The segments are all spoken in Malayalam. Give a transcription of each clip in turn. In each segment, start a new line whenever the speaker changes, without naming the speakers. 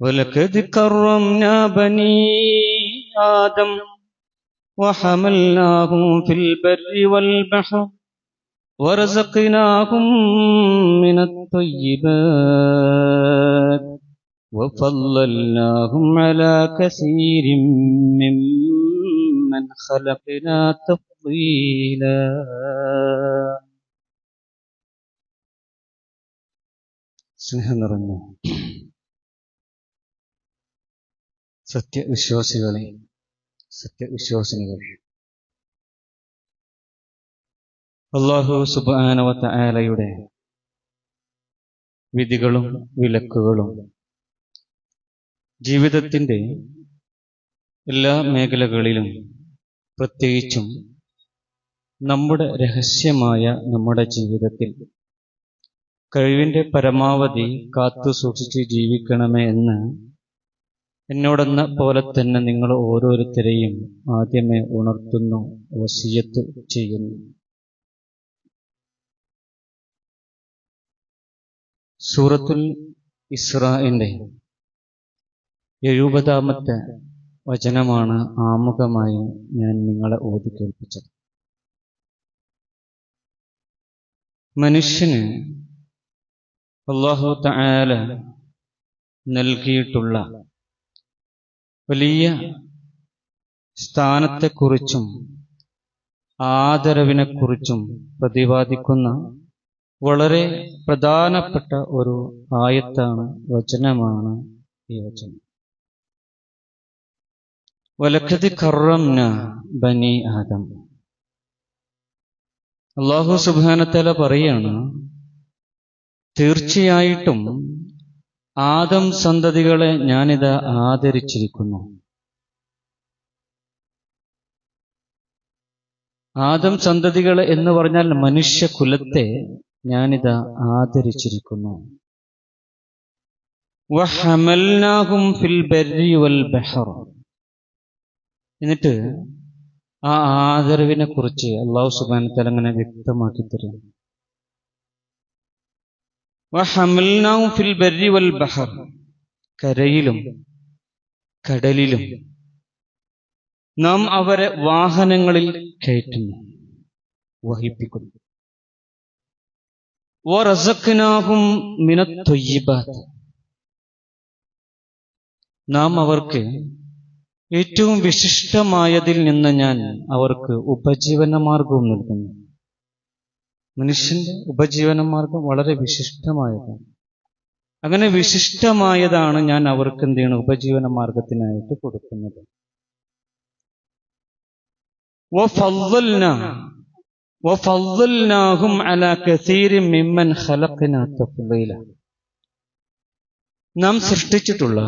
ولقد كرمنا بني آدم وحملناهم في البر والبحر ورزقناهم من الطيبات وفضلناهم على كثير ممن خلقنا تفضيلا സ്നേഹം നിറഞ്ഞ സത്യവിശ്വാസികളെ സത്യവിശ്വാസിനികൾ അള്ളാഹു സുബാനവത്ത ആലയുടെ വിധികളും വിലക്കുകളും ജീവിതത്തിന്റെ എല്ലാ മേഖലകളിലും പ്രത്യേകിച്ചും നമ്മുടെ രഹസ്യമായ നമ്മുടെ ജീവിതത്തിൽ കഴിവിന്റെ പരമാവധി കാത്തു സൂക്ഷിച്ച് ജീവിക്കണമേ എന്ന് എന്നോടെന്ന പോലെ തന്നെ നിങ്ങൾ ഓരോരുത്തരെയും ആദ്യമേ ഉണർത്തുന്നു വസിയത്ത് ചെയ്യുന്നു. സൂറത്തുൽ ഇസ്രാന്റെ എഴുപതാമത്തെ വചനമാണ് ആമുഖമായി ഞാൻ നിങ്ങളെ ഓതി കേൾപ്പിച്ചത്. മനുഷ്യന് അള്ളാഹു തആല നൽകിയിട്ടുള്ള വലിയ സ്ഥാനത്തെക്കുറിച്ചും ആദരവിനെക്കുറിച്ചും പ്രതിപാദിക്കുന്ന വളരെ പ്രധാനപ്പെട്ട ഒരു ആയത്താണ് വചനമാണ് ഈ വചനം. വലക്കതി കറംന ബനി ആദം. അള്ളാഹു സുബാനത്തല പറയാണ് തീർച്ചയായിട്ടും ആദം സന്തതികളെ ഞാനിത് ആദരിച്ചിരിക്കുന്നു. ആദം സന്തതികൾ എന്ന് പറഞ്ഞാൽ മനുഷ്യകുലത്തെ ഞാനിത് ആദരിച്ചിരിക്കുന്നു. ഫിൽ വൽ ബഹർ. എന്നിട്ട് ആ ആദരവിനെ കുറിച്ച് അള്ളാഹു സുബാനത്തലങ്ങനെ വ്യക്തമാക്കി തരും. ഫിൽ വൽ ബഹർ. കരയിലും കടലിലും നാം അവരെ വാഹനങ്ങളിൽ കയറ്റുന്നു വഹിപ്പിക്കുന്നു. വറസഖ്നാഹും മിനത്തൊയ്യിബാത്ത് നാം അവർക്ക് ഏറ്റവും വിശിഷ്ടമായതിൽ നിന്ന് ഞാൻ അവർക്ക് ഉപജീവന മാർഗവും നൽകുന്നു. മനുഷ്യന്റെ ഉപജീവന മാർഗം വളരെ വിശിഷ്ടമായതാണ്. അങ്ങനെ വിശിഷ്ടമായതാണ് ഞാൻ അവർക്ക് എന്ത് ചെയ്യണം ഉപജീവന മാർഗത്തിനായിട്ട് കൊടുക്കുന്നത് നാം സൃഷ്ടിച്ചിട്ടുള്ള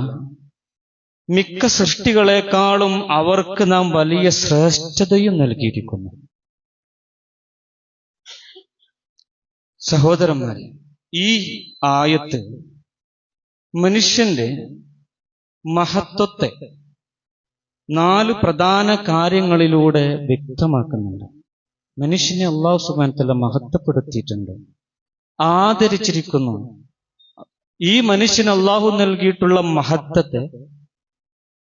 മിക്ക സൃഷ്ടികളെക്കാളും അവർക്ക് നാം വലിയ ശ്രേഷ്ഠതയും നൽകിയിരിക്കുന്നു. സഹോദരന്മാരെ ഈ ആയത്ത് മനുഷ്യന്റെ മഹത്വത്തെ നാല് പ്രധാന കാര്യങ്ങളിലൂടെ വ്യക്തമാക്കുന്നുണ്ട്. മനുഷ്യനെ അള്ളാഹു സുബാനത്തല്ല മഹത്വപ്പെടുത്തിയിട്ടുണ്ട്. ആദരിച്ചിരിക്കുന്നു. ഈ മനുഷ്യന് അള്ളാഹു നൽകിയിട്ടുള്ള മഹത്വത്തെ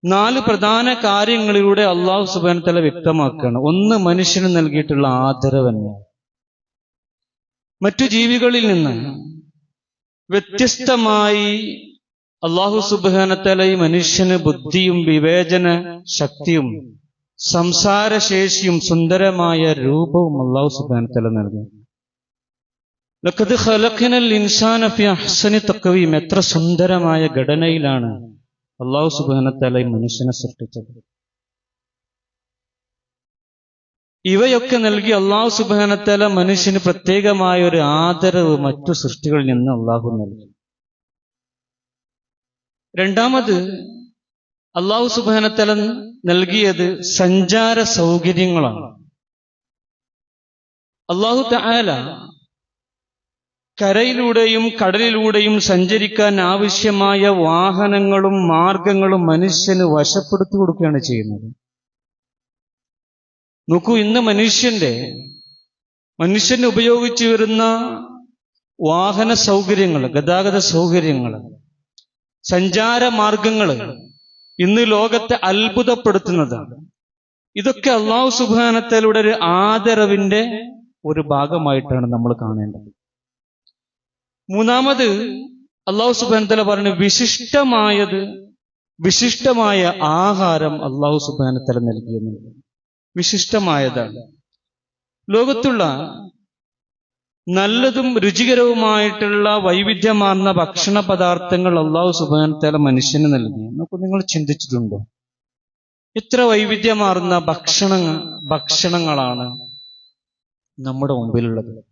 നാല് പ്രധാന കാര്യങ്ങളിലൂടെ അള്ളാഹു സുബാനത്തല വ്യക്തമാക്കുകയാണ്. ഒന്ന് മനുഷ്യന് നൽകിയിട്ടുള്ള ആദരവ് തന്നെയാണ്. മറ്റു ജീവികളിൽ നിന്ന് വ്യത്യസ്തമായി അള്ളാഹു സുബാനത്തല ഈ മനുഷ്യന് ബുദ്ധിയും വിവേചന ശക്തിയും സംസാരശേഷിയും സുന്ദരമായ രൂപവും അള്ളാഹു സുബാനത്തല നൽകി ലക്കത് ഖലഖിനൽ ഇൻസാന ഫി അഹ്സനി തക്കവീം എത്ര സുന്ദരമായ ഘടനയിലാണ് അള്ളാഹു സുബാനത്തല ഈ മനുഷ്യനെ സൃഷ്ടിച്ചത്. ഇവയൊക്കെ നൽകി അള്ളാഹു സുബാനത്തല മനുഷ്യന് പ്രത്യേകമായ ഒരു ആദരവ് മറ്റു സൃഷ്ടികളിൽ നിന്ന് അള്ളാഹു നൽകി. രണ്ടാമത് അള്ളാഹു സുബാനത്തല നൽകിയത് സഞ്ചാര സൗകര്യങ്ങളാണ്. അള്ളാഹു തആല കരയിലൂടെയും കടലിലൂടെയും സഞ്ചരിക്കാൻ ആവശ്യമായ വാഹനങ്ങളും മാർഗങ്ങളും മനുഷ്യന് വശപ്പെടുത്തി കൊടുക്കുകയാണ് ചെയ്യുന്നത്. നോക്കൂ ഇന്ന് മനുഷ്യന്റെ മനുഷ്യന് ഉപയോഗിച്ചു വരുന്ന വാഹന സൗകര്യങ്ങൾ ഗതാഗത സൗകര്യങ്ങൾ സഞ്ചാര മാർഗങ്ങൾ ഇന്ന് ലോകത്തെ അത്ഭുതപ്പെടുത്തുന്നതാണ്. ഇതൊക്കെ അള്ളാഹു സുബാനത്തിലൂടെ ഒരു ആദരവിന്റെ ഒരു ഭാഗമായിട്ടാണ് നമ്മൾ കാണേണ്ടത്. മൂന്നാമത് അള്ളാഹു സുബാനത്തല പറഞ്ഞു വിശിഷ്ടമായത് വിശിഷ്ടമായ ആഹാരം അള്ളാഹു സുബാനത്തല നൽകിയെന്നുണ്ട് വിശിഷ്ടമായതാണ്. ലോകത്തുള്ള നല്ലതും രുചികരവുമായിട്ടുള്ള വൈവിധ്യമാർന്ന ഭക്ഷണ പദാർത്ഥങ്ങൾ അള്ളാഹു സുബാനത്തേല മനുഷ്യന് നൽകി. നമുക്ക് നിങ്ങൾ ചിന്തിച്ചിട്ടുണ്ടോ? എത്ര വൈവിധ്യമാർന്ന ഭക്ഷണ ഭക്ഷണങ്ങളാണ് നമ്മുടെ മുമ്പിലുള്ളത്.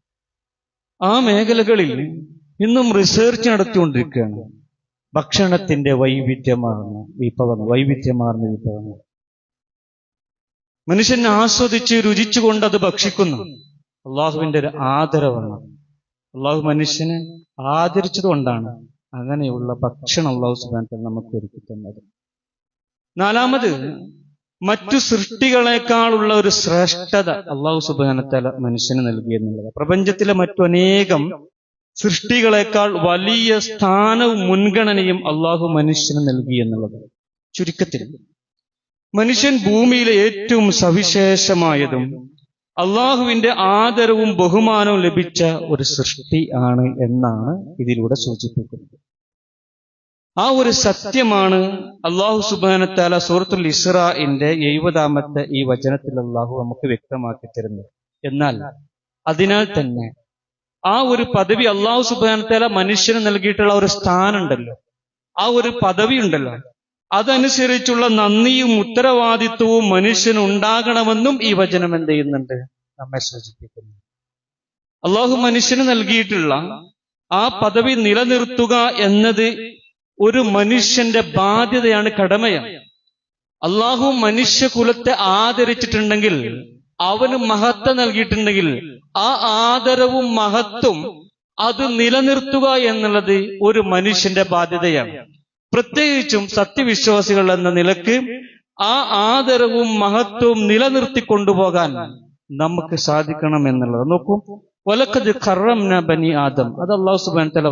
ആ മേഖലകളിൽ ഇന്നും റിസർച്ച് നടത്തിക്കൊണ്ടിരിക്കുകയാണ്. ഭക്ഷണത്തിന്റെ വൈവിധ്യമാർന്ന വിഭവങ്ങൾ വൈവിധ്യമാർന്ന വിഭവങ്ങൾ. മനുഷ്യൻ ആസ്വദിച്ച് രുചിച്ചുകൊണ്ട് അത് ഭക്ഷിക്കുന്നു. അള്ളാഹുവിന്റെ ഒരു ആദരവാണ്. അള്ളാഹു മനുഷ്യനെ ആദരിച്ചതുകൊണ്ടാണ് അങ്ങനെയുള്ള ഭക്ഷണം അള്ളാഹു സുബാനത്തിൽ നമുക്ക് ഒരുക്കി തന്നത്. നാലാമത് മറ്റു സൃഷ്ടികളെക്കാളുള്ള ഒരു ശ്രേഷ്ഠത അള്ളാഹു സുബാനത്തല മനുഷ്യന് നൽകി എന്നുള്ളത് പ്രപഞ്ചത്തിലെ മറ്റു അനേകം സൃഷ്ടികളെക്കാൾ വലിയ സ്ഥാനവും മുൻഗണനയും അള്ളാഹു മനുഷ്യന് നൽകി എന്നുള്ളത് ചുരുക്കത്തിൽ മനുഷ്യൻ ഭൂമിയിലെ ഏറ്റവും സവിശേഷമായതും അള്ളാഹുവിന്റെ ആദരവും ബഹുമാനവും ലഭിച്ച ഒരു സൃഷ്ടി ആണ് എന്നാണ് ഇതിലൂടെ സൂചിപ്പിക്കുന്നത്. ആ ഒരു സത്യമാണ് അള്ളാഹു സുബാനത്താല സൂറത്തുൽ ഇസ്രാഇന്റെ എഴുപതാമത്തെ ഈ വചനത്തിൽ അള്ളാഹു നമുക്ക് വ്യക്തമാക്കി തരുന്നത്. എന്നാൽ അതിനാൽ തന്നെ ആ ഒരു പദവി അള്ളാഹു സുബാനത്താല മനുഷ്യന് നൽകിയിട്ടുള്ള ഒരു സ്ഥാനമുണ്ടല്ലോ. ആ ഒരു പദവി ഉണ്ടല്ലോ. അതനുസരിച്ചുള്ള നന്ദിയും ഉത്തരവാദിത്വവും മനുഷ്യന് ഉണ്ടാകണമെന്നും ഈ വചനം എന്ത് ചെയ്യുന്നുണ്ട്? നമ്മെ സൂചിപ്പിക്കുന്നു അള്ളാഹു മനുഷ്യന് നൽകിയിട്ടുള്ള ആ പദവി നിലനിർത്തുക എന്നത് ഒരു മനുഷ്യന്റെ ബാധ്യതയാണ് കടമയാണ്. അള്ളാഹു മനുഷ്യകുലത്തെ ആദരിച്ചിട്ടുണ്ടെങ്കിൽ അവന് മഹത്വം നൽകിയിട്ടുണ്ടെങ്കിൽ ആ ആദരവും മഹത്വം അത് നിലനിർത്തുക എന്നുള്ളത് ഒരു മനുഷ്യന്റെ ബാധ്യതയാണ്. പ്രത്യേകിച്ചും സത്യവിശ്വാസികൾ എന്ന നിലയ്ക്ക് ആ ആദരവും മഹത്വവും നിലനിർത്തി കൊണ്ടുപോകാൻ നമുക്ക് സാധിക്കണം എന്നുള്ളത്. നോക്കൂ ഒലക്കത് ഖറം ബനി ആദം അത് അള്ളാഹു സുബാൻ തല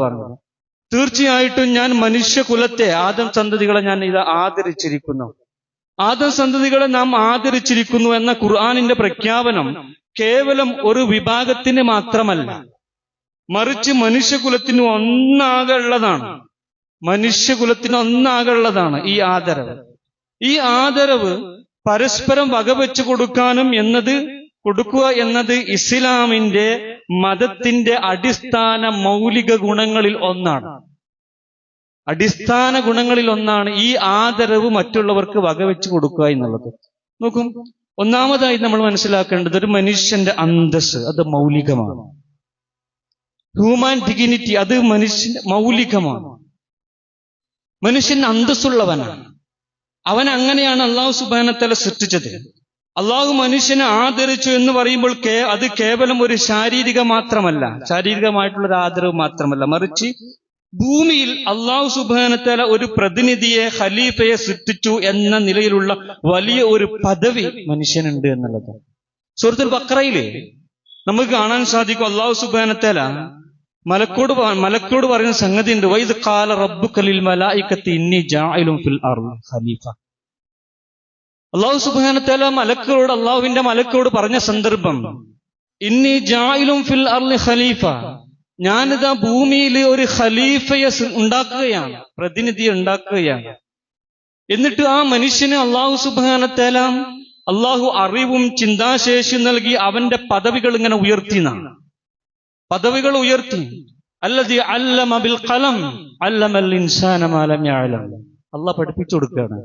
തീർച്ചയായിട്ടും ഞാൻ മനുഷ്യകുലത്തെ ആദം സന്തതികളെ ഞാൻ ഇത് ആദരിച്ചിരിക്കുന്നു. ആദം സന്തതികളെ നാം ആദരിച്ചിരിക്കുന്നു എന്ന ഖുർആാനിന്റെ പ്രഖ്യാപനം കേവലം ഒരു വിഭാഗത്തിന് മാത്രമല്ല മറിച്ച് മനുഷ്യകുലത്തിന് ഒന്നാകെ ഉള്ളതാണ്. മനുഷ്യകുലത്തിന് ഒന്നാകള്ളതാണ് ഈ ആദരവ്. ഈ ആദരവ് പരസ്പരം വകവെച്ചു കൊടുക്കാനും എന്നത് കൊടുക്കുക എന്നത് ഇസ്ലാമിന്റെ മതത്തിന്റെ അടിസ്ഥാന മൗലിക ഗുണങ്ങളിൽ ഒന്നാണ്. അടിസ്ഥാന ഗുണങ്ങളിൽ ഒന്നാണ് ഈ ആദരവ് മറ്റുള്ളവർക്ക് വകവെച്ചു കൊടുക്കുക എന്നുള്ളത്. നോക്കും ഒന്നാമതായി നമ്മൾ മനസ്സിലാക്കേണ്ടത് ഒരു മനുഷ്യന്റെ അന്തസ് അത് മൗലികമാണ്. ഹ്യൂമാൻ ഡിഗ്നിറ്റി അത് മനുഷ്യന്റെ മൗലികമാണ്. മനുഷ്യൻ അന്തസ്സുള്ളവനാണ്. അവൻ അങ്ങനെയാണ് അള്ളാഹു സുബാനത്തല സൃഷ്ടിച്ചത്. അള്ളാഹു മനുഷ്യനെ ആദരിച്ചു എന്ന് പറയുമ്പോൾ കേ അത് കേവലം ഒരു ശാരീരിക മാത്രമല്ല. ശാരീരികമായിട്ടുള്ള ആദരവ് മാത്രമല്ല. മറിച്ച് ഭൂമിയിൽ അള്ളാഹു സുബാനത്തല ഒരു പ്രതിനിധിയെ ഖലീഫയെ സൃഷ്ടിച്ചു എന്ന നിലയിലുള്ള വലിയ ഒരു പദവി മനുഷ്യനുണ്ട് എന്നുള്ളത്. സുഹൃത്തുൽ ബക്രയിലെ നമുക്ക് കാണാൻ സാധിക്കും അള്ളാഹു സുബാനത്തല മലക്കോട് മലക്കോട് പറയുന്ന സംഗതി ഉണ്ട് വൈദ് കാല റബ്ബു കലിൽ മലായിക്കത്തി ഇന്നി ജായിലും ഫിൽ ഖലീഫ. അള്ളാഹു സുബാനത്തല മലക്കോട് അള്ളാഹുവിന്റെ മലക്കോട് പറഞ്ഞ സന്ദർഭം. ഇന്നി ജായിലും ഫിൽ അർൾ ഖലീഫ. ഞാനിതാ ഭൂമിയിൽ ഒരു ഖലീഫയെ ഉണ്ടാക്കുകയാണ്. പ്രതിനിധിയെ ഉണ്ടാക്കുകയാണ്. എന്നിട്ട് ആ മനുഷ്യന് അള്ളാഹു സുബാനത്തേലാം അള്ളാഹു അറിവും ചിന്താശേഷിയും നൽകി അവന്റെ പദവികൾ ഇങ്ങനെ ഉയർത്തിനാണ് പദവികൾ ഉയർത്തി. അല്ലതി അല്ലമ ബിൽ ഖലം അല്ലമൽ ഇൻസാന മാ ലം യഅലം. അള്ളാഹ് പഠിപ്പിച്ചു കൊടുക്കുകയാണ്.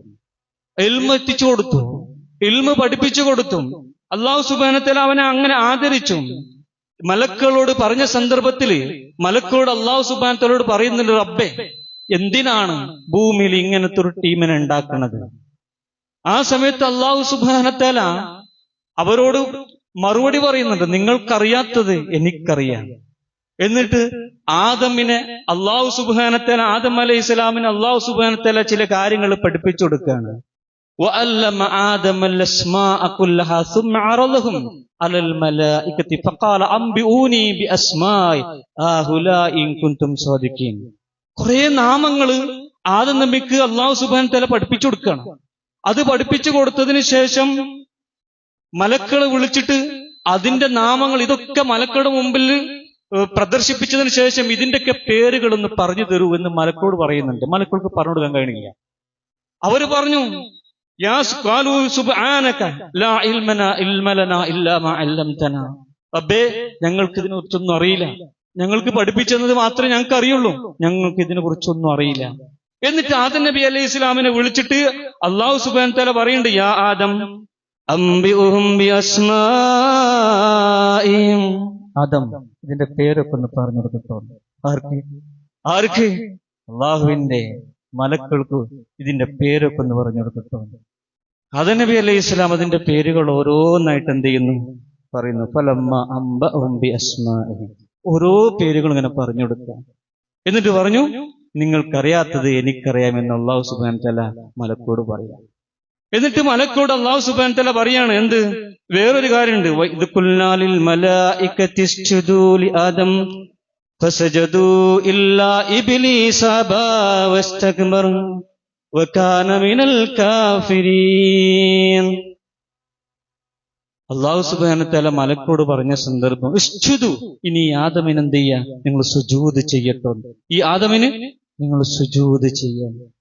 എൽമ എത്തിച്ചു കൊടുത്തു. എൽമ പഠിപ്പിച്ചു കൊടുത്തു. അള്ളാഹു സുബാനത്തിൽ അവനെ അങ്ങനെ ആദരിച്ചു. മലക്കുകളോട് പറഞ്ഞ സന്ദർഭത്തിൽ മലക്കുകളോട് അള്ളാഹു സുബാനത്തലോട് പറയുന്നുണ്ട് റബ്ബെ എന്തിനാണ് ഭൂമിയിൽ ഇങ്ങനത്തെ ഒരു ടീമിനെ ഉണ്ടാക്കുന്നത്? ആ സമയത്ത് അള്ളാഹു സുബാനത്തേല അവരോട് മറുപടി പറയുന്നുണ്ട് നിങ്ങൾക്കറിയാത്തത് എനിക്കറിയാം. എന്നിട്ട് ആദമിനെ അള്ളാഹു സുബാനത്തല ആദം അലൈഹി ഇസ്ലാമിന് അള്ളാഹു സുബാനത്തല ചില കാര്യങ്ങൾ പഠിപ്പിച്ചു കൊടുക്കുകയാണ്. കുറെ നാമങ്ങൾ ആദം നബിക്ക് അള്ളാഹു സുബാൻ തല പഠിപ്പിച്ചു കൊടുക്കണം അത് പഠിപ്പിച്ചു കൊടുത്തതിന് ശേഷം മലക്കളെ വിളിച്ചിട്ട് അതിന്റെ നാമങ്ങൾ ഇതൊക്കെ മലക്കളുടെ മുമ്പിൽ പ്രദർശിപ്പിച്ചതിന് ശേഷം ഇതിന്റെയൊക്കെ പേരുകൾ ഒന്ന് പറഞ്ഞു തരൂ എന്ന് മലക്കോട് പറയുന്നുണ്ട്. മലക്കൾക്ക് പറഞ്ഞു കൊടുക്കാൻ കഴിയുന്നില്ല അവർ പറഞ്ഞു റബ്ബേ ഞങ്ങൾക്ക് ഇതിനെ കുറിച്ചൊന്നും അറിയില്ല. ഞങ്ങൾക്ക് പഠിപ്പിച്ചെന്നത് മാത്രമേ ഞങ്ങൾക്ക് അറിയുള്ളൂ ഞങ്ങൾക്ക് ഇതിനെ കുറിച്ചൊന്നും അറിയില്ല. എന്നിട്ട് ആദം നബി അലൈഹി ഇസ്ലാമിനെ വിളിച്ചിട്ട് അള്ളാഹു സുബാൻ തല പറയുന്നുണ്ട് യാ ആദം ഇതിന്റെ പേരൊക്കെ ഒന്ന് പറഞ്ഞു കൊടുക്കട്ടോ. ആർക്ക്? ആർക്ക്? അള്ളാഹുവിന്റെ മലക്കൾക്ക് ഇതിന്റെ പേരൊക്കെ ഒന്ന് പറഞ്ഞു കൊടുക്കട്ടോ. അതനബി നബി അലൈഹി ഇസ്ലാം അതിന്റെ പേരുകൾ ഓരോന്നായിട്ട് എന്ത് ചെയ്യുന്നു? പറയുന്നു ഫലമ്മ അംബ ഒമ്പി അസ്മാഇഹിം ഓരോ പേരുകൾ ഇങ്ങനെ പറഞ്ഞു കൊടുക്കുക. എന്നിട്ട് പറഞ്ഞു നിങ്ങൾക്കറിയാത്തത് എനിക്കറിയാമെന്ന് അള്ളാഹു സുബാൻ തല മലക്കോട് പറയാം. എന്നിട്ട് മലക്കോട് അള്ളാഹു സുബാൻ തല പറയാണ് എന്ത്? വേറൊരു കാര്യമുണ്ട്. ആദം അള്ളാഹു സുബാനത്തല മലക്കോട് പറഞ്ഞ സന്ദർഭം ഇഷ്ടു ഇനി ആദമിനെന്ത് എന്ത് നിങ്ങൾ സുജൂത് ചെയ്യട്ടുണ്ട് ഈ ആദമിന് നിങ്ങൾ സുജൂത് ചെയ്യണം.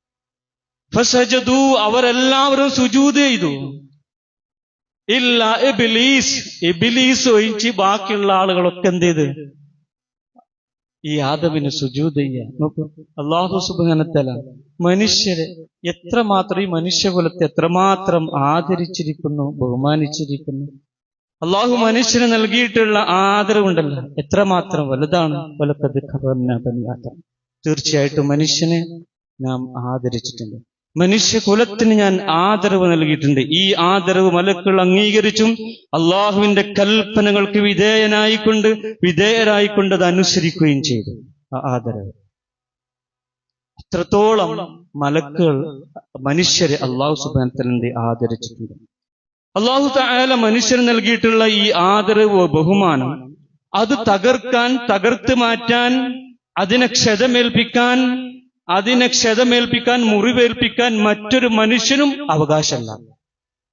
ഫസജദു അവരെല്ലാവരും സുജൂത് ചെയ്തു. ഇല്ല എബിലീസ് എബിലീസ് ഒഴിച്ച് ബാക്കിയുള്ള ആളുകളൊക്കെ എന്ത് ചെയ്ത്? ഈ ആദവിന് സുജൂത് ചെയ്യാൻ. അള്ളാഹു സുബാനത്തല മനുഷ്യരെ എത്രമാത്രം ഈ മനുഷ്യകുലത്തെ എത്രമാത്രം ആദരിച്ചിരിക്കുന്നു ബഹുമാനിച്ചിരിക്കുന്നു. അള്ളാഹു മനുഷ്യന് നൽകിയിട്ടുള്ള ആദരവുണ്ടല്ലോ എത്രമാത്രം വലുതാണ്. വലക്കത് തീർച്ചയായിട്ടും മനുഷ്യനെ നാം ആദരിച്ചിട്ടുണ്ട്. മനുഷ്യകുലത്തിന് ഞാൻ ആദരവ് നൽകിയിട്ടുണ്ട്. ഈ ആദരവ് മലക്കൾ അംഗീകരിച്ചും അള്ളാഹുവിന്റെ കൽപ്പനകൾക്ക് വിധേയനായിക്കൊണ്ട് വിധേയരായിക്കൊണ്ട് അത് അനുസരിക്കുകയും ചെയ്തു. ആ ആദരവ്. അത്രത്തോളം മലക്കുകൾ മനുഷ്യരെ അള്ളാഹു സുബാനത്തലിന്റെ ആദരിച്ചിട്ടുണ്ട്. അള്ളാഹു തായാല മനുഷ്യന് നൽകിയിട്ടുള്ള ഈ ആദരവ് ബഹുമാനം അത് തകർക്കാൻ തകർത്ത് മാറ്റാൻ അതിനെ ക്ഷതമേൽപ്പിക്കാൻ അതിനെ ക്ഷതമേൽപ്പിക്കാൻ മുറിവേൽപ്പിക്കാൻ മറ്റൊരു മനുഷ്യനും അവകാശമല്ല.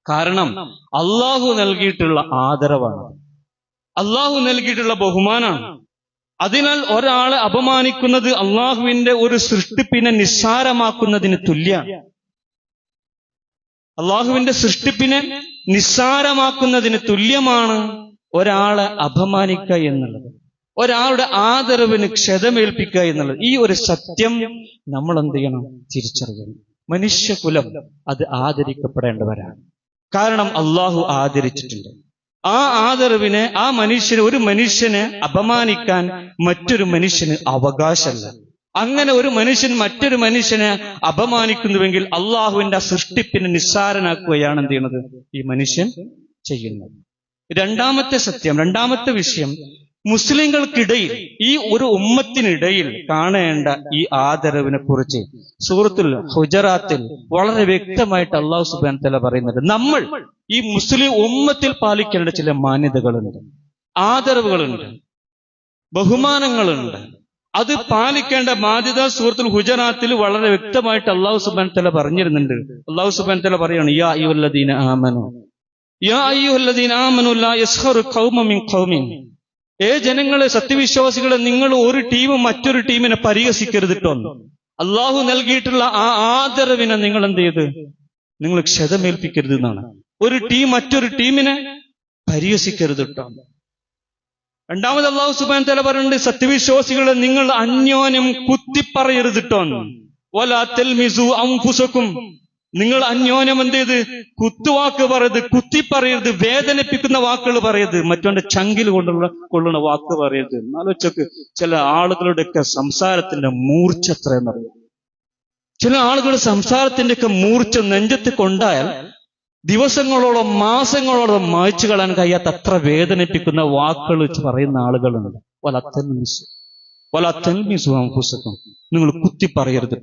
കാരണം അള്ളാഹു നൽകിയിട്ടുള്ള ആദരവാണ്. അള്ളാഹു നൽകിയിട്ടുള്ള ബഹുമാനാണ്. അതിനാൽ ഒരാളെ അപമാനിക്കുന്നത് അള്ളാഹുവിന്റെ ഒരു സൃഷ്ടിപ്പിനെ നിസ്സാരമാക്കുന്നതിന് തുല്യാണ്. അള്ളാഹുവിന്റെ സൃഷ്ടിപ്പിനെ നിസ്സാരമാക്കുന്നതിന് തുല്യമാണ് ഒരാളെ അപമാനിക്കുക എന്നുള്ളത്. ഒരാളുടെ ആദരവിന് ക്ഷതമേൽപ്പിക്കുക എന്നുള്ളത് ഈ ഒരു സത്യം നമ്മൾ എന്ത് ചെയ്യണം? തിരിച്ചറിയണം. മനുഷ്യകുലം അത് ആദരിക്കപ്പെടേണ്ടവരാണ്. കാരണം അള്ളാഹു ആദരിച്ചിട്ടുണ്ട്. ആ ആദരവിനെ ആ മനുഷ്യന് ഒരു മനുഷ്യനെ അപമാനിക്കാൻ മറ്റൊരു മനുഷ്യന് അവകാശമല്ല. അങ്ങനെ ഒരു മനുഷ്യൻ മറ്റൊരു മനുഷ്യനെ അപമാനിക്കുന്നുവെങ്കിൽ അള്ളാഹുവിന്റെ സൃഷ്ടിപ്പിനെ നിസ്സാരനാക്കുകയാണ് എന്ത് ചെയ്യുന്നത്? ഈ മനുഷ്യൻ ചെയ്യുന്നത്. രണ്ടാമത്തെ സത്യം രണ്ടാമത്തെ വിഷയം മുസ്ലിങ്ങൾക്കിടയിൽ ഈ ഒരു ഉമ്മത്തിനിടയിൽ കാണേണ്ട ഈ ആദരവിനെ കുറിച്ച് സൂറത്തുൽ ഹുജറാത്തിൽ വളരെ വ്യക്തമായിട്ട് അള്ളാഹു സുബാൻ തല പറയുന്നുണ്ട്. നമ്മൾ ഈ മുസ്ലിം ഉമ്മത്തിൽ പാലിക്കേണ്ട ചില മാന്യതകളുണ്ട്. ആദരവുകളുണ്ട്. ബഹുമാനങ്ങളുണ്ട്. അത് പാലിക്കേണ്ട ബാധ്യത സൂറത്തുൽ ഹുജറാത്തിൽ വളരെ വ്യക്തമായിട്ട് അള്ളാഹു സുബാൻ തല പറഞ്ഞിരുന്നുണ്ട്. അള്ളാഹു സുബാൻ തല പറയാണ് യാ അയ്യുല്ലദീന ആമനു യാ അയ്യുല്ലദീന ആമനു മിൻ ഖൗമിൻ. ഏ ജനങ്ങളെ സത്യവിശ്വാസികളെ നിങ്ങൾ ഒരു ടീം മറ്റൊരു ടീമിനെ പരിഹസിക്കരുത് ട്ടോ അള്ളാഹു നൽകിയിട്ടുള്ള ആ ആദരവിനെ നിങ്ങൾ എന്ത് ചെയ്ത് നിങ്ങൾ ക്ഷതമേൽപ്പിക്കരുത് എന്നാണ് ഒരു ടീം മറ്റൊരു ടീമിനെ പരിഹസിക്കരുത് കേട്ടോ രണ്ടാമത് അള്ളാഹു സുബാൻ തല പറയുന്നുണ്ട് സത്യവിശ്വാസികളെ നിങ്ങൾ അന്യോന്യം കുത്തിപ്പറയരുത് ട്ടോ വലാ തെൽമിസു അംഫുസക്കും നിങ്ങൾ അന്യോന്യം എന്ത് ചെയ്ത്? കുത്തുവാക്ക് പറയരുത് കുത്തിപ്പറയരുത് വേദനിപ്പിക്കുന്ന വാക്കുകൾ പറയരുത് മറ്റവന്റെ ചങ്കിൽ കൊണ്ടുള്ള കൊള്ളുന്ന വാക്ക് പറയരുത്. എന്നാലോച്ചൊക്കെ ചില ആളുകളുടെയൊക്കെ സംസാരത്തിന്റെ മൂർച്ച എത്രയെന്നറിയാം ചില ആളുകൾ സംസാരത്തിന്റെയൊക്കെ മൂർച്ച നെഞ്ചത്ത് കൊണ്ടായാൽ ദിവസങ്ങളോളം മാസങ്ങളോളം മായ്ച്ചു കളയാൻ കഴിയാത്ത അത്ര വേദനിപ്പിക്കുന്ന വാക്കുകൾ പറയുന്ന ആളുകളുണ്ട്. വലത്തൽമിസു വലത്തൽമിസു പുസ്തകം നിങ്ങൾ കുത്തി പറയരുത്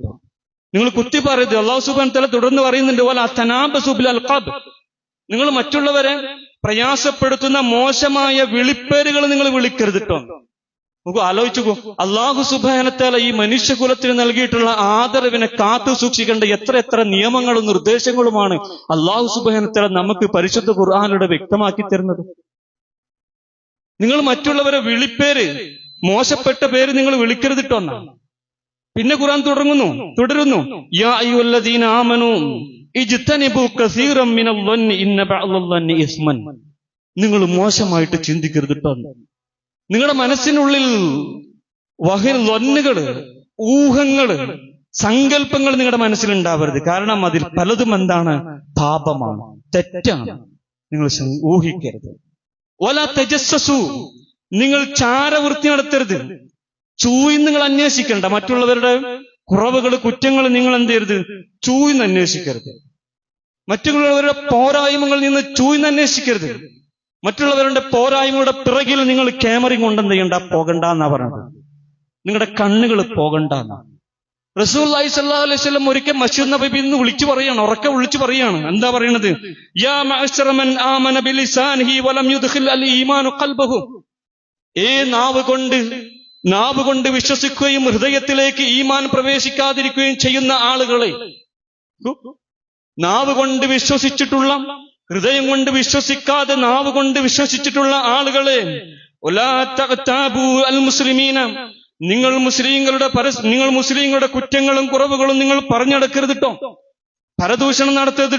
നിങ്ങൾ കുത്തി പറയരുത്. അള്ളാഹു സുബാൻ തല തുടർന്ന് പറയുന്നുണ്ട് പോലെ അത്തനാബ് സുബിൽ അൽഖാബ് നിങ്ങൾ മറ്റുള്ളവരെ പ്രയാസപ്പെടുത്തുന്ന മോശമായ വിളിപ്പേരുകൾ നിങ്ങൾ വിളിക്കരുത് കേട്ടോ നമുക്ക് ആലോചിച്ചു അള്ളാഹു സുബാനത്താല ഈ മനുഷ്യകുലത്തിന് നൽകിയിട്ടുള്ള ആദരവിനെ കാത്തു സൂക്ഷിക്കേണ്ട എത്ര എത്ര നിയമങ്ങളും നിർദ്ദേശങ്ങളുമാണ് അള്ളാഹു സുബാനത്താല നമുക്ക് പരിശുദ്ധ ഖുർആാനിലൂടെ വ്യക്തമാക്കി തരുന്നത്. നിങ്ങൾ മറ്റുള്ളവരെ വിളിപ്പേര് മോശപ്പെട്ട പേര് നിങ്ങൾ വിളിക്കരുതിട്ടോന്നാണ് പിന്നെ ഖുറാൻ തുടങ്ങുന്നു. തുടരുന്നു. നിങ്ങൾ മോശമായിട്ട് ചിന്തിക്കരുത് നിങ്ങളുടെ മനസ്സിനുള്ളിൽ വഹിൽ ലൊന്നുകൾ ഊഹങ്ങൾ സങ്കല്പങ്ങൾ നിങ്ങളുടെ മനസ്സിൽ ഉണ്ടാവരുത് കാരണം അതിൽ പലതും എന്താണ്? പാപമാണ്. തെറ്റാണ്. നിങ്ങൾ ഊഹിക്കരുത്. ഓല തെജസ്സസു. നിങ്ങൾ ചാരവൃത്തി നടത്തരുത്. ചൂയി നിങ്ങൾ അന്വേഷിക്കണ്ട. മറ്റുള്ളവരുടെ കുറവുകൾ കുറ്റങ്ങൾ നിങ്ങൾ എന്ത് ചെയ്യരുത്? ചൂയിന്ന് അന്വേഷിക്കരുത്. മറ്റുള്ളവരുടെ പോരായ്മകളിൽ നിന്ന് ചൂയിന്ന് അന്വേഷിക്കരുത്. മറ്റുള്ളവരുടെ പോരായ്മയുടെ പിറകിൽ നിങ്ങൾ ക്യാമറയും കൊണ്ടെന്ത് ചെയ്യണ്ട? പോകണ്ട എന്നാ പറയുന്നത് നിങ്ങളുടെ കണ്ണുകൾ പോകണ്ട എന്നാ. റസൂൽ അലൈഹി വസല്ലം ഒരിക്കൽ മസ്ജിദ് നബി എന്ന് വിളിച്ചു പറയാണ് ഉറക്കെ വിളിച്ചു പറയാണ്. എന്താ പറയുന്നത് യാ മഅശറ മൻ ആമന ബിലിസാനിഹി വലം യുദ്ഖിൽ അൽ ഈമാനു ഖൽബഹു. ഏ നാവ് കൊണ്ട് നാവ് കൊണ്ട് വിശ്വസിക്കുകയും ഹൃദയത്തിലേക്ക് ഈമാൻ പ്രവേശിക്കാതിരിക്കുകയും ചെയ്യുന്ന ആളുകളെ നാവ് കൊണ്ട് വിശ്വസിച്ചിട്ടുള്ള ഹൃദയം കൊണ്ട് വിശ്വസിക്കാതെ നാവ് കൊണ്ട് വിശ്വസിച്ചിട്ടുള്ള ആളുകളെ അൽ മുസ്ലിമീന നിങ്ങൾ മുസ്ലിങ്ങളുടെ പരസ് നിങ്ങൾ മുസ്ലിങ്ങളുടെ കുറ്റങ്ങളും കുറവുകളും നിങ്ങൾ പറഞ്ഞെടുക്കരുതിട്ടോ പരദൂഷണം നടത്തരുത്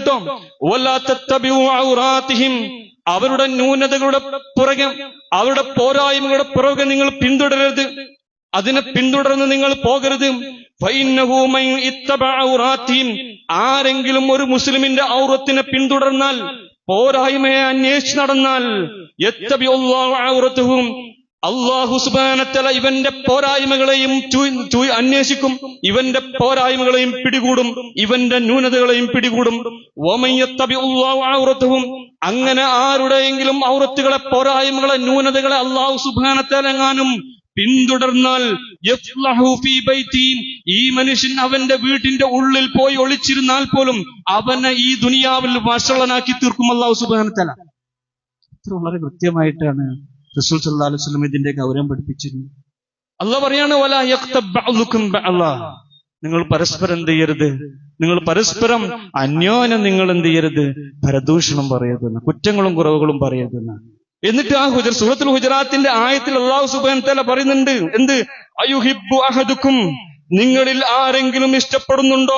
അവരുടെ ന്യൂനതകളുടെ പുറകെ അവരുടെ പോരായ്മകളുടെ പുറകെ നിങ്ങൾ പിന്തുടരരുത്. അതിനെ പിന്തുടർന്ന് നിങ്ങൾ പോകരുത്. ആരെങ്കിലും ഒരു മുസ്ലിമിന്റെ ഔറത്തിനെ പിന്തുടർന്നാൽ പോരായ്മയെ അന്വേഷിച്ച് നടന്നാൽ അള്ളാഹു സുബാനത്തല ഇവന്റെ പോരായ്മകളെയും അന്വേഷിക്കും. ഇവന്റെ പോരായ്മകളെയും പിടികൂടും. ഇവന്റെ ന്യൂനതകളെയും പിടികൂടും. ഓമയ്യത്തബിഉല്ലാഹു ഔറത്തുഹും. അങ്ങനെ ആരുടെയെങ്കിലും ഔറത്തുകളെ പോരായ്മകളെ ന്യൂനതകളെ അള്ളാഹു സുബാനത്തലെങ്ങാനും പിന്തുടർന്നാൽ. ഈ മനുഷ്യൻ അവന്റെ വീട്ടിന്റെ ഉള്ളിൽ പോയി ഒളിച്ചിരുന്നാൽ പോലും അവനെ ഈ ദുനിയാവിൽ വഷളനാക്കി തീർക്കും അള്ളാഹു സുബാനത്തല വളരെ കൃത്യമായിട്ടാണ് റസൂൽ സല്ലല്ലാഹു അലൈഹി വസല്ലം ഇതിന്റെ ഗൗരവം പഠിപ്പിച്ചിരുന്നു. അള്ളാഹ് പറയാണ്. നിങ്ങൾ പരസ്പരം എന്ത് ചെയ്യരുത്? നിങ്ങൾ പരസ്പരം അന്യോന്യം നിങ്ങൾ എന്ത് ചെയ്യരുത്? പരദൂഷണം പറയരുതെന്ന് കുറ്റങ്ങളും കുറവുകളും പറയരുതെന്ന്. എന്നിട്ട് ആ ഹുജർ സൂറത്തുൽ ഹുജറാത്തിന്റെ ആയത്തിൽ അള്ളാഹു സുബാൻ തല പറയുന്നുണ്ട് എന്ത്? അയുഹിബ്ബു അഹദുക്കും. നിങ്ങളിൽ ആരെങ്കിലും ഇഷ്ടപ്പെടുന്നുണ്ടോ?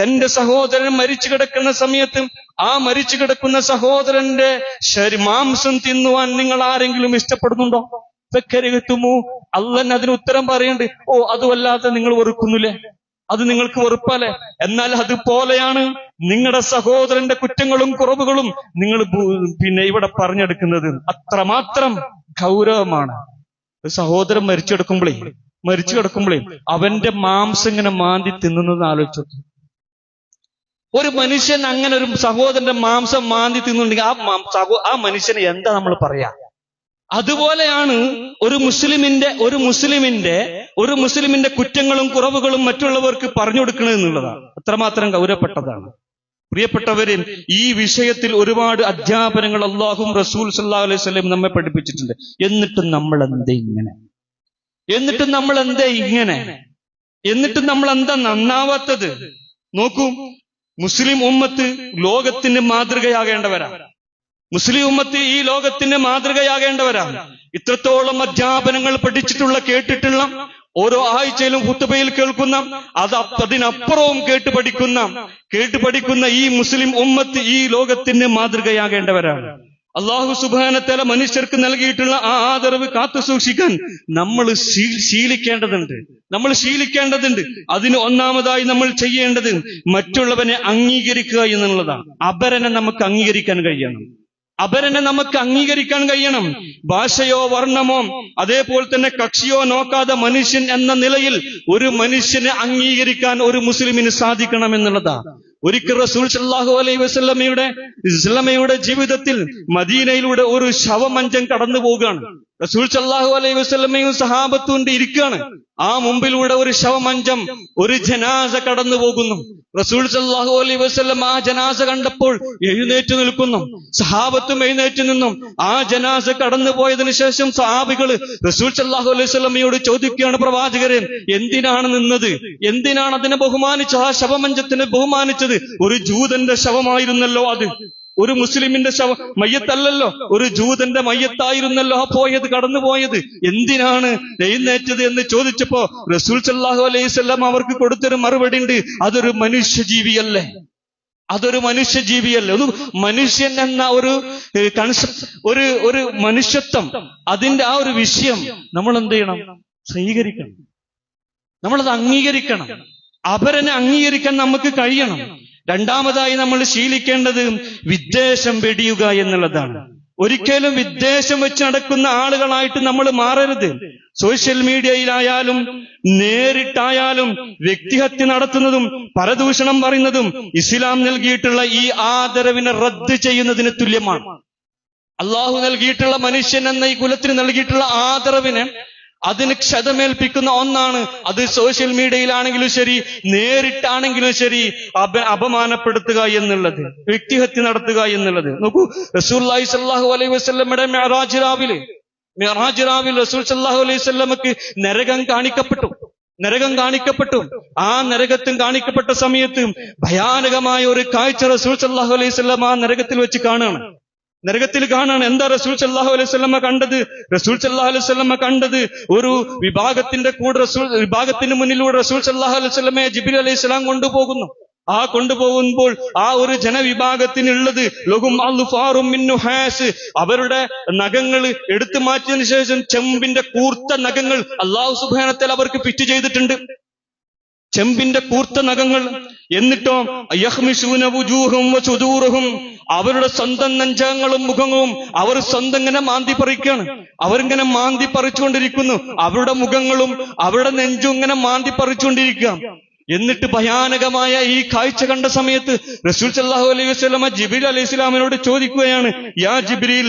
തന്റെ സഹോദരൻ മരിച്ചു കിടക്കുന്ന സമയത്ത് ആ മരിച്ചു കിടക്കുന്ന സഹോദരന്റെ ശരി മാംസം തിന്നുവാൻ നിങ്ങൾ ആരെങ്കിലും ഇഷ്ടപ്പെടുന്നുണ്ടോ? ഫകരിഹ്തുമു അള്ളൻ അതിന് ഉത്തരം പറയണ്ട്. ഓ അതുമല്ലാതെ നിങ്ങൾ വെറുക്കുന്നില്ലേ? അത് നിങ്ങൾക്ക് വെറുപ്പല്ലേ? എന്നാൽ അതുപോലെയാണ് നിങ്ങളുടെ സഹോദരന്റെ കുറ്റങ്ങളും കുറവുകളും നിങ്ങൾ പിന്നെ ഇവിടെ പറഞ്ഞെടുക്കുന്നത്. അത്രമാത്രം ഗൗരവമാണ്. സഹോദരൻ മരിച്ചെടുക്കുമ്പോഴേ മരിച്ചു കിടക്കുമ്പോഴേ അവന്റെ മാംസം ഇങ്ങനെ മാന്തി തിന്നുന്നത് ആലോചിച്ചു ഒരു മനുഷ്യൻ അങ്ങനെ ഒരു സഹോദരന്റെ മാംസം മാന്തി തിന്നുണ്ടെങ്കിൽ ആ സഹോ ആ മനുഷ്യനെ എന്താ നമ്മൾ പറയാ? അതുപോലെയാണ് ഒരു മുസ്ലിമിന്റെ ഒരു മുസ്ലിമിന്റെ ഒരു മുസ്ലിമിന്റെ കുറ്റങ്ങളും കുറവുകളും മറ്റുള്ളവർക്ക് പറഞ്ഞു കൊടുക്കുന്നത് എന്നുള്ളതാണ്. അത്രമാത്രം ഗൗരവപ്പെട്ടതാണ്. പ്രിയപ്പെട്ടവരെ ഈ വിഷയത്തിൽ ഒരുപാട് അധ്യാപനങ്ങൾ അള്ളാഹും റസൂൽ സല്ലാ അലൈഹി സ്വലം നമ്മെ പഠിപ്പിച്ചിട്ടുണ്ട്. എന്നിട്ടും നമ്മൾ എന്തേ ഇങ്ങനെ? എന്നിട്ടും നമ്മൾ എന്തേ ഇങ്ങനെ? എന്നിട്ടും നമ്മൾ എന്താ നന്നാവാത്തത്? നോക്കൂ മുസ്ലിം ഉമ്മത്ത് ലോകത്തിന്റെ മാതൃകയാകേണ്ടവരാണ് മുസ്ലിം ഉമ്മത്ത് ഈ ലോകത്തിന്റെ മാതൃകയാകേണ്ടവരാണ് ഇത്രത്തോളം അധ്യാപനങ്ങൾ പഠിച്ചിട്ടുള്ള കേട്ടിട്ടുള്ള ഓരോ ആഴ്ചയിലും ഹുത്തുബയിൽ കേൾക്കുന്ന അത് അതിനപ്പുറവും കേട്ട് പഠിക്കുന്ന കേട്ട് പഠിക്കുന്ന ഈ മുസ്ലിം ഉമ്മത്ത് ഈ ലോകത്തിന്റെ മാതൃകയാകേണ്ടവരാണ്. അള്ളാഹു സുബാനത്തല മനുഷ്യർക്ക് നൽകിയിട്ടുള്ള ആ ആദരവ് കാത്തു സൂക്ഷിക്കാൻ നമ്മൾ ശീലിക്കേണ്ടതുണ്ട്. നമ്മൾ ശീലിക്കേണ്ടതുണ്ട്. അതിന് ഒന്നാമതായി നമ്മൾ ചെയ്യേണ്ടത് മറ്റുള്ളവനെ അംഗീകരിക്കുക എന്നുള്ളതാണ്. അപരനെ നമുക്ക് അംഗീകരിക്കാൻ കഴിയണം. അപരനെ നമുക്ക് അംഗീകരിക്കാൻ കഴിയണം. ഭാഷയോ വർണമോ അതേപോലെ തന്നെ കക്ഷിയോ നോക്കാതെ മനുഷ്യൻ എന്ന നിലയിൽ ഒരു മനുഷ്യനെ അംഗീകരിക്കാൻ ഒരു മുസ്ലിമിന് സാധിക്കണം എന്നുള്ളതാ ഒരിക്കൽ റസൂൽ സല്ലാഹു അലൈ വസ്ലമയുടെ ഇസ്ലമയുടെ ജീവിതത്തിൽ മദീനയിലൂടെ ഒരു ശവമഞ്ചം കടന്നു പോവുകയാണ് റസൂൽ സല്ലാഹു അലൈഹി വസ്ലമയും സഹാബത്തുണ്ട് ഇരിക്കുകയാണ് ആ മുമ്പിലൂടെ ഒരു ശവമഞ്ചം ഒരു ജനാസ കടന്നു പോകുന്നു. റസൂൽ സല്ലാഹു അലൈഹി വസ്ലം ആ ജനാസ കണ്ടപ്പോൾ എഴുന്നേറ്റ് നിൽക്കുന്നു. സഹാബത്തും എഴുന്നേറ്റ് നിന്നും. ആ ജനാസ കടന്നു പോയതിനു ശേഷം സഹാബികൾ റസൂൽ സല്ലാഹു അലൈഹി വസ്ലമയോട് ചോദിക്കുകയാണ് പ്രവാചകരെ എന്തിനാണ് നിന്നത്? എന്തിനാണ് അതിനെ ബഹുമാനിച്ചത്? ആ ശവമഞ്ചത്തിനെ ബഹുമാനിച്ചത് ഒരു ജൂതന്റെ ശവമായിരുന്നല്ലോ അത്. ഒരു മുസ്ലിമിന്റെ ശവ മയ്യത്തല്ലല്ലോ. ഒരു ജൂതന്റെ മയ്യത്തായിരുന്നല്ലോ ആ പോയത് കടന്നു പോയത് എന്തിനാണ് എഴുന്നേറ്റത് എന്ന് ചോദിച്ചപ്പോ റസൂൽ സല്ലാഹു അലൈഹി സ്വല്ലാം അവർക്ക് കൊടുത്തൊരു മറുപടി ഉണ്ട്. അതൊരു മനുഷ്യജീവിയല്ലേ? അതൊരു മനുഷ്യജീവിയല്ലേ? ഒരു മനുഷ്യൻ എന്ന ഒരു കൺസെപ്റ്റ് ഒരു ഒരു മനുഷ്യത്വം അതിന്റെ ആ ഒരു വിഷയം നമ്മൾ എന്ത് ചെയ്യണം? സ്വീകരിക്കണം. നമ്മളത് അംഗീകരിക്കണം. അപരനെ അംഗീകരിക്കാൻ നമുക്ക് കഴിയണം. രണ്ടാമതായി നമ്മൾ ശീലിക്കേണ്ടത് വിദ്വേഷം വെടിയുക എന്നുള്ളതാണ്. ഒരിക്കലും വിദ്വേഷം വെച്ച് നടക്കുന്ന ആളുകളായിട്ട് നമ്മൾ മാറരുത്. സോഷ്യൽ മീഡിയയിലായാലും നേരിട്ടായാലും വ്യക്തിഹത്യ നടത്തുന്നതും പരദൂഷണം പറയുന്നതും ഇസ്ലാം നൽകിയിട്ടുള്ള ഈ ആദരവിനെ റദ്ദ് ചെയ്യുന്നതിന് തുല്യമാണ്. അള്ളാഹു നൽകിയിട്ടുള്ള മനുഷ്യൻ എന്ന ഈ കുലത്തിന് നൽകിയിട്ടുള്ള ആദരവിനെ അതിന് ക്ഷതമേൽപ്പിക്കുന്ന ഒന്നാണ്. അത് സോഷ്യൽ മീഡിയയിലാണെങ്കിലും ശരി നേരിട്ടാണെങ്കിലും ശരി അപ അപമാനപ്പെടുത്തുക എന്നുള്ളത് വ്യക്തിഹത്യ നടത്തുക എന്നുള്ളത്. നോക്കൂ റസൂല്ലായി സല്ലാഹു അലൈഹി വസ്ലമ്മയുടെ മെഹറാജ് രാവിലെ മെഹറാജ് രാവിൽ റസൂൽ സല്ലാഹു അലൈഹി വസ്ലമക്ക് നരകം കാണിക്കപ്പെട്ടു. നരകം കാണിക്കപ്പെട്ടു. ആ നരകത്തും കാണിക്കപ്പെട്ട സമയത്തും ഭയാനകമായ ഒരു കാഴ്ച റസൂൽ സല്ലാഹു അലൈഹി വസ്ലം ആ നരകത്തിൽ വെച്ച് കാണുകയാണ്. നരകത്തിൽ കാണാണ് എന്താ റസൂൽ സല്ലാഹു അലൈഹി സ്വലമ കണ്ടത്? റസൂൽ സല്ലാഹു അലൈഹി സ്വലമ കണ്ടത് ഒരു വിഭാഗത്തിന്റെ കൂടെ റസൂൽ വിഭാഗത്തിന് മുന്നിലൂടെ റസൂൽ സല്ലാഹു അലൈഹി സ്വലമെ ജിബിൽ അലൈഹി സ്വലാം കൊണ്ടുപോകുന്നു. ആ കൊണ്ടുപോകുമ്പോൾ ആ ഒരു ജനവിഭാഗത്തിനുള്ളത് ലഹും ഹാസ് അവരുടെ നഖങ്ങൾ എടുത്തു മാറ്റിയതിനു ശേഷം ചെമ്പിന്റെ കൂർത്ത നഖങ്ങൾ അള്ളാഹു സുബാനത്തിൽ അവർക്ക് ഫിറ്റ് ചെയ്തിട്ടുണ്ട്. ചെമ്പിന്റെ കൂർത്ത നഖങ്ങൾ എന്നിട്ടോ വസുദൂറുഹും അവരുടെ സ്വന്തം നെഞ്ചകങ്ങളും മുഖങ്ങളും അവർ സ്വന്തം ഇങ്ങനെ മാന്തി പറിക്കുകയാണ്. അവരിങ്ങനെ മാന്തി പറിച്ചുകൊണ്ടിരിക്കുന്നു. അവരുടെ മുഖങ്ങളും അവരുടെ നെഞ്ചും ഇങ്ങനെ മാന്തി പറിച്ചുകൊണ്ടിരിക്കുക എന്നിട്ട് ഭയാനകമായ ഈ കാഴ്ച കണ്ട സമയത്ത് റസൂൽ സല്ലാഹു അലൈഹി വസ്ലമ ജിബിൽ അലൈഹി ഇസ്ലാമിനോട് ചോദിക്കുകയാണ് യാ ജിബ്രീൽ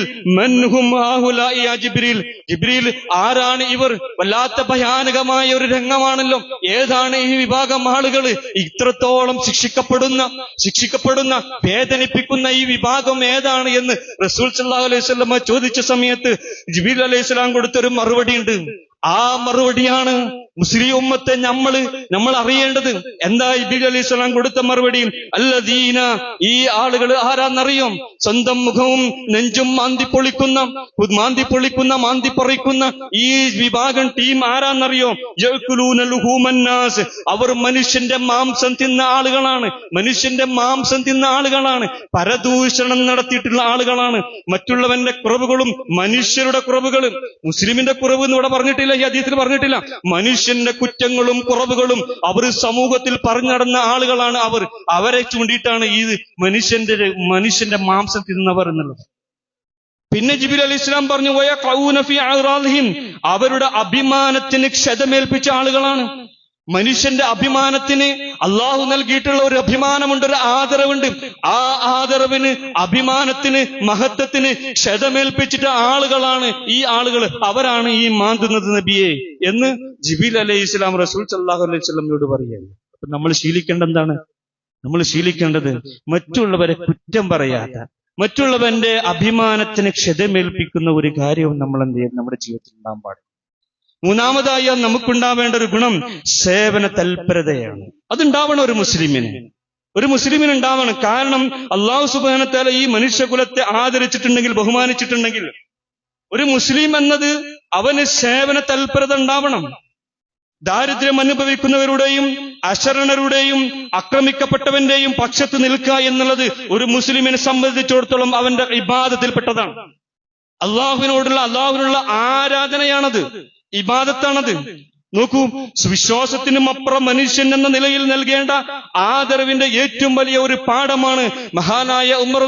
യാ ജിബ്രീൽ? ജിബ്രീൽ ആരാണ് ഇവർ? വല്ലാത്ത ഭയാനകമായ ഒരു രംഗമാണല്ലോ. ഏതാണ് ഈ വിഭാഗം ആളുകൾ ഇത്രത്തോളം ശിക്ഷിക്കപ്പെടുന്ന ശിക്ഷിക്കപ്പെടുന്ന വേദനിപ്പിക്കുന്ന ഈ വിഭാഗം ഏതാണ്? എന്ന് റസൂൽ സല്ലാഹു അലൈഹി വസ്ലമ ചോദിച്ച സമയത്ത് ജിബിൽ അലൈഹി സ്വലാം കൊടുത്തൊരു മറുപടി ഉണ്ട് ആ മറുപടിയാണ് മുസ്ലിം ഉമ്മത്തെ നമ്മൾ നമ്മൾ അറിയേണ്ടത് എന്താ ഇബിൽ അലി സ്വലാം കൊടുത്ത മറുപടി അല്ലദീന ഈ ആളുകൾ ആരാന്നറിയും? സ്വന്തം മുഖവും നെഞ്ചും മാന്തി പൊളിക്കുന്ന മാന്തി പൊളിക്കുന്ന മാന്തി പറിക്കുന്ന ഈ വിഭാഗം ടീം ആരാന്നറിയോ? ലുഹൂമന്നാസ് അവർ മനുഷ്യന്റെ മാംസം തിന്ന ആളുകളാണ്. മനുഷ്യന്റെ മാംസം തിന്ന ആളുകളാണ്. പരദൂഷണം നടത്തിയിട്ടുള്ള ആളുകളാണ്. മറ്റുള്ളവന്റെ കുറവുകളും മനുഷ്യരുടെ കുറവുകളും. മുസ്ലിമിന്റെ കുറവ് എന്ന് ഇവിടെ പറഞ്ഞിട്ടില്ല ഈ അതീത്തിൽ പറഞ്ഞിട്ടില്ല. മനുഷ്യന്റെ കുറ്റങ്ങളും കുറവുകളും അവർ സമൂഹത്തിൽ പറഞ്ഞടന്ന ആളുകളാണ് അവർ. അവരെ ചൂണ്ടിയിട്ടാണ് ഈ മനുഷ്യന്റെ മനുഷ്യന്റെ മാംസം തിന്നവർ എന്നുള്ളത്. പിന്നെ ജിബിൽ അലി ഇസ്ലാം പറഞ്ഞു പോയ അവരുടെ അഭിമാനത്തിന് ക്ഷതമേൽപ്പിച്ച ആളുകളാണ്. മനുഷ്യന്റെ അഭിമാനത്തിന് അള്ളാഹു നൽകിയിട്ടുള്ള ഒരു അഭിമാനമുണ്ട് ഒരു ആദരവുണ്ട്. ആ ആദരവിന് അഭിമാനത്തിന് മഹത്വത്തിന് ക്ഷതമേൽപ്പിച്ചിട്ട ആളുകളാണ് ഈ ആളുകൾ. അവരാണ് ഈ മാന്തുന്നത് നബിയെ എന്ന് ജിബിൽ അലൈഹി ഇസ്ലാം റസൂൽ സല്ലാഹു അലൈഹി സ്വലമിനോട് പറയുകയാണ്. അപ്പൊ നമ്മൾ ശീലിക്കേണ്ട എന്താണ്? നമ്മൾ ശീലിക്കേണ്ടത് മറ്റുള്ളവരെ കുറ്റം പറയാത്ത മറ്റുള്ളവന്റെ അഭിമാനത്തിന് ക്ഷതമേൽപ്പിക്കുന്ന ഒരു കാര്യവും നമ്മൾ എന്ത് ചെയ്യും നമ്മുടെ ജീവിതത്തിൽ ഉണ്ടാകാൻ പാടില്ല. മൂന്നാമതായി നമുക്കുണ്ടാവേണ്ട ഒരു ഗുണം സേവന തൽപരതയാണ്. അതുണ്ടാവണം ഒരു മുസ്ലിമിന്. ഒരു മുസ്ലിമിന് ഉണ്ടാവണം. കാരണം അള്ളാഹു സുബാനത്താല ഈ മനുഷ്യകുലത്തെ ആദരിച്ചിട്ടുണ്ടെങ്കിൽ ബഹുമാനിച്ചിട്ടുണ്ടെങ്കിൽ ഒരു മുസ്ലിം എന്നത് അവന് സേവന തൽപരത ഉണ്ടാവണം. ദാരിദ്ര്യം അനുഭവിക്കുന്നവരുടെയും അശരണരുടെയും ആക്രമിക്കപ്പെട്ടവന്റെയും പക്ഷത്ത് നിൽക്കുക എന്നുള്ളത് ഒരു മുസ്ലിമിനെ സംബന്ധിച്ചിടത്തോളം അവന്റെ ഇബാദത്തിൽപ്പെട്ടതാണ്. അള്ളാഹുവിനോടുള്ള അള്ളാഹുവിനുള്ള ആരാധനയാണത്. ഇബാദത്താണത്. നോക്കൂ വിശ്വാസത്തിനും അപ്പുറം മനുഷ്യൻ എന്ന നിലയിൽ നൽകേണ്ട ആദരവിന്റെ ഏറ്റവും വലിയ ഒരു പാഠമാണ് മഹാനായ ഉമർ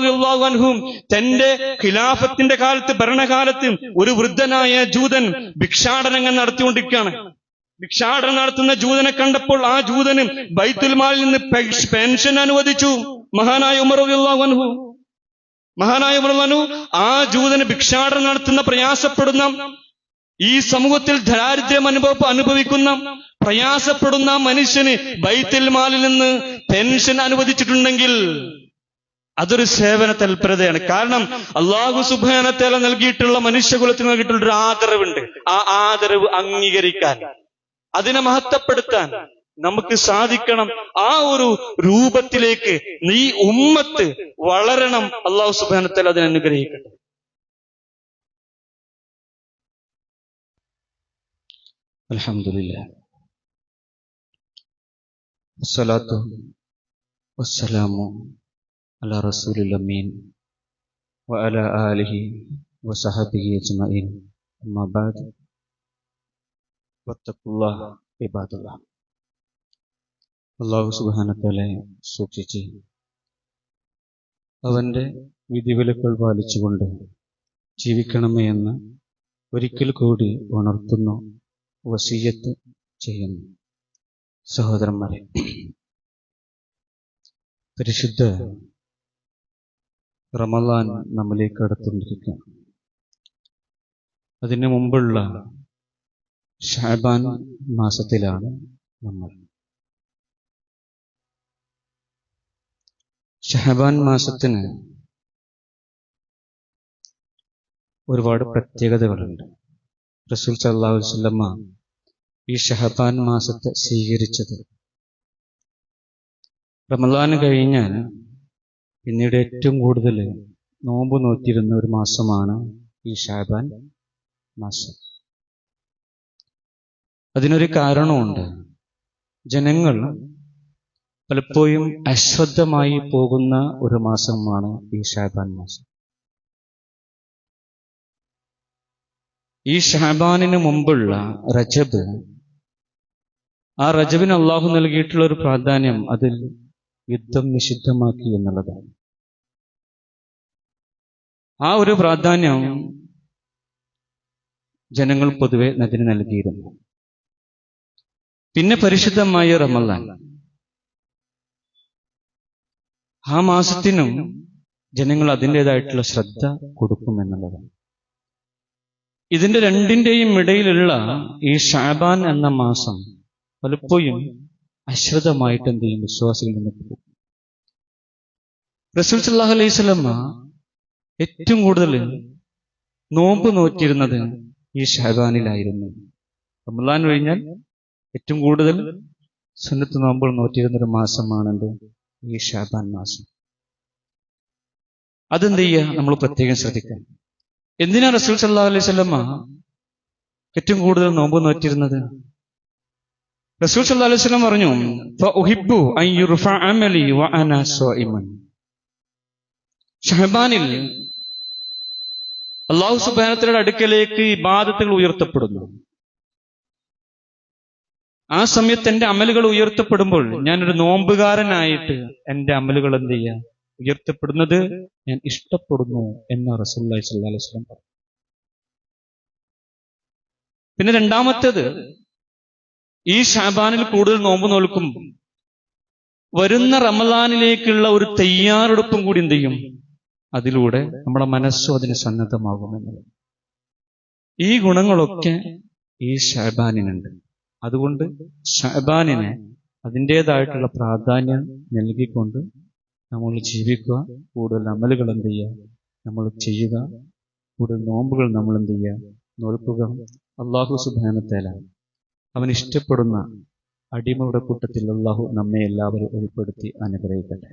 അൻഹു. തന്റെ ഖിലാഫത്തിന്റെ കാലത്ത് ഭരണകാലത്ത് ഒരു വൃദ്ധനായ ജൂതൻ ഭിക്ഷാടനങ്ങൾ നടത്തിക്കൊണ്ടിരിക്കുകയാണ്. ഭിക്ഷാടനം നടത്തുന്ന ജൂതനെ കണ്ടപ്പോൾ ആ ജൂതന് ബൈത്തുൽമാലിൽ നിന്ന് പെൻഷൻ അനുവദിച്ചു. മഹാനായ ഉമർ അൻഹു. മഹാനായ ഉമർ അനു ആ ജൂതന് ഭിക്ഷാടനം നടത്തുന്ന പ്രയാസപ്പെടുന്ന ഈ സമൂഹത്തിൽ ദാരിദ്ര്യം അനുഭവ അനുഭവിക്കുന്ന പ്രയാസപ്പെടുന്ന മനുഷ്യന് ബൈത്തിൽ മാലിൽ നിന്ന് പെൻഷൻ അനുവദിച്ചിട്ടുണ്ടെങ്കിൽ അതൊരു സേവന തൽപരതയാണ്. കാരണം അള്ളാഹു സുബാനത്തേല നൽകിയിട്ടുള്ള മനുഷ്യകുലത്തിന് നൽകിയിട്ടുള്ള ഒരു ആദരവുണ്ട്. ആ ആദരവ് അംഗീകരിക്കാൻ അതിനെ മഹത്വപ്പെടുത്താൻ നമുക്ക് സാധിക്കണം. ആ ഒരു രൂപത്തിലേക്ക് നീ ഉമ്മത്ത് വളരണം. അള്ളാഹു സുബാനത്തേല അതിനെ അനുഗ്രഹിക്കട്ടെ. അൽഹംദുലില്ലാ. വസ്സലാത്തു വസ്സലാമു അലാ റസൂലിൽ അമീൻ വഅലാ ആലിഹി വസഹബിഹി അജ്മഈൻ. അമ്മാ ബഅദ് വത്തഖുല്ലാഹ ഇബാദല്ലാഹ് അല്ലാഹു സുബ്ഹാനഹു വതആലയെ സൂക്ഷിച്ച് അവന്റെ വിധിവിലക്കുകൾ പാലിച്ചുകൊണ്ട് ജീവിക്കണമേ എന്ന് ഒരിക്കൽ കൂടി ഉണർത്തുന്നു. വസീയത്ത് ചെയ്യുന്നു. സഹോദരന്മാരെ പരിശുദ്ധ റമലാൻ നമ്മിലേക്ക് അടുത്തുകൊണ്ടിരിക്കുകയാണ് അതിനു മുമ്പുള്ള ഷാബാൻ മാസത്തിലാണ് നമ്മൾ. ഷഹബാൻ മാസത്തിന് ഒരുപാട് പ്രത്യേകതകളുണ്ട്. റസൂൽ സല്ലാഹു വല്ലമ്മ ഈ ഷഹബാൻ മാസത്തെ സ്വീകരിച്ചത്. റമദാൻ കഴിഞ്ഞാൽ പിന്നീട് ഏറ്റവും കൂടുതൽ നോമ്പ് നോക്കിയിരുന്ന ഒരു മാസമാണ് ഈ ഷഹബാൻ മാസം. അതിനൊരു കാരണമുണ്ട്. ജനങ്ങൾ പലപ്പോഴും അശ്രദ്ധമായി പോകുന്ന ഒരു മാസമാണ് ഈ ഷാബാൻ മാസം. ഈ ഷാബാനിന് മുമ്പുള്ള റജബ് ആ റജബിന് അള്ളാഹു നൽകിയിട്ടുള്ള ഒരു പ്രാധാന്യം അതിൽ യുദ്ധം നിഷിദ്ധമാക്കി എന്നുള്ളതാണ്. ആ ഒരു പ്രാധാന്യം ജനങ്ങൾ പൊതുവെ അതിന് നൽകിയിരുന്നു. പിന്നെ പരിശുദ്ധമായ റമലാൻ ആ മാസത്തിനും ജനങ്ങൾ അതിന്റെതായിട്ടുള്ള ശ്രദ്ധ കൊടുക്കുമെന്നുള്ളതാണ് ഇതിന്റെ രണ്ടിന്റെയും ഇടയിലുള്ള ഈ ഷാബാൻ എന്ന മാസം പലപ്പോഴും അശ്രദ്ധമായിട്ട് എന്ത് ചെയ്യും വിശ്വാസികൾ നിന്ന് പോകും. അലൈഹി ഏറ്റവും കൂടുതൽ നോമ്പ് നോക്കിയിരുന്നത് ഈ ഷാബാനിലായിരുന്നു റമലാൻ കഴിഞ്ഞാൽ ഏറ്റവും കൂടുതൽ സുന്നത്ത് നോമ്പുകൾ നോക്കിയിരുന്നൊരു മാസമാണെന്ത് ഈ ഷാബാൻ മാസം. അതെന്ത് ചെയ്യുക നമ്മൾ പ്രത്യേകം ശ്രദ്ധിക്കാം. എന്തിനാണ് റസൂൽ സല്ലാ അലൈഹി സ്വലമ്മ ഏറ്റവും കൂടുതൽ നോമ്പ് നോറ്റിരുന്നത്? റസൂൽ സല്ലാ അലൈഹി സ്വലം പറഞ്ഞു "ഫഉഹിബ്ബു അൻ യുർഫ അമലി വഅന സ്വാഇമൻ." ഷഹബാനിൽ അള്ളാഹു സുബാനത്തിന്റെ അടുക്കലേക്ക് ഇബാദത്തുകൾ ഉയർത്തപ്പെടുന്നു. ആ സമയത്ത് എന്റെ അമലുകൾ ഉയർത്തപ്പെടുമ്പോൾ ഞാനൊരു നോമ്പുകാരനായിട്ട് എന്റെ അമലുകൾ എന്ത് ചെയ്യുക ഉയർത്തപ്പെടുന്നത് ഞാൻ ഇഷ്ടപ്പെടുന്നു എന്ന് റസൂല്ലി അലൈഹി വസ്ലം പറഞ്ഞു. പിന്നെ രണ്ടാമത്തേത് ഈ ഷാബാനിൽ കൂടുതൽ നോമ്പ് നോൽക്കും. വരുന്ന റമദാനിലേക്കുള്ള ഒരു തയ്യാറെടുപ്പും കൂടി എന്ത് ചെയ്യും? അതിലൂടെ നമ്മുടെ മനസ്സും അതിന് സന്നദ്ധമാകുമെന്നത് ഈ ഗുണങ്ങളൊക്കെ ഈ ഷാബാനിനുണ്ട്. അതുകൊണ്ട് ഷാബാനിനെ അതിന്റെതായിട്ടുള്ള പ്രാധാന്യം നൽകിക്കൊണ്ട് നമ്മൾ ജീവിക്കുക കൂടുതൽ അമലുകൾ എന്ത് ചെയ്യുക നമ്മൾ ചെയ്യുക കൂടുതൽ നോമ്പുകൾ നമ്മൾ എന്ത് ചെയ്യുക നോൽക്കുക. അള്ളാഹു സുബാനത്തേല അവൻ ഇഷ്ടപ്പെടുന്ന അടിമയുടെ കൂട്ടത്തിൽ അള്ളാഹു നമ്മെ എല്ലാവരും ഉൾപ്പെടുത്തി അനുഗ്രഹിക്കട്ടെ.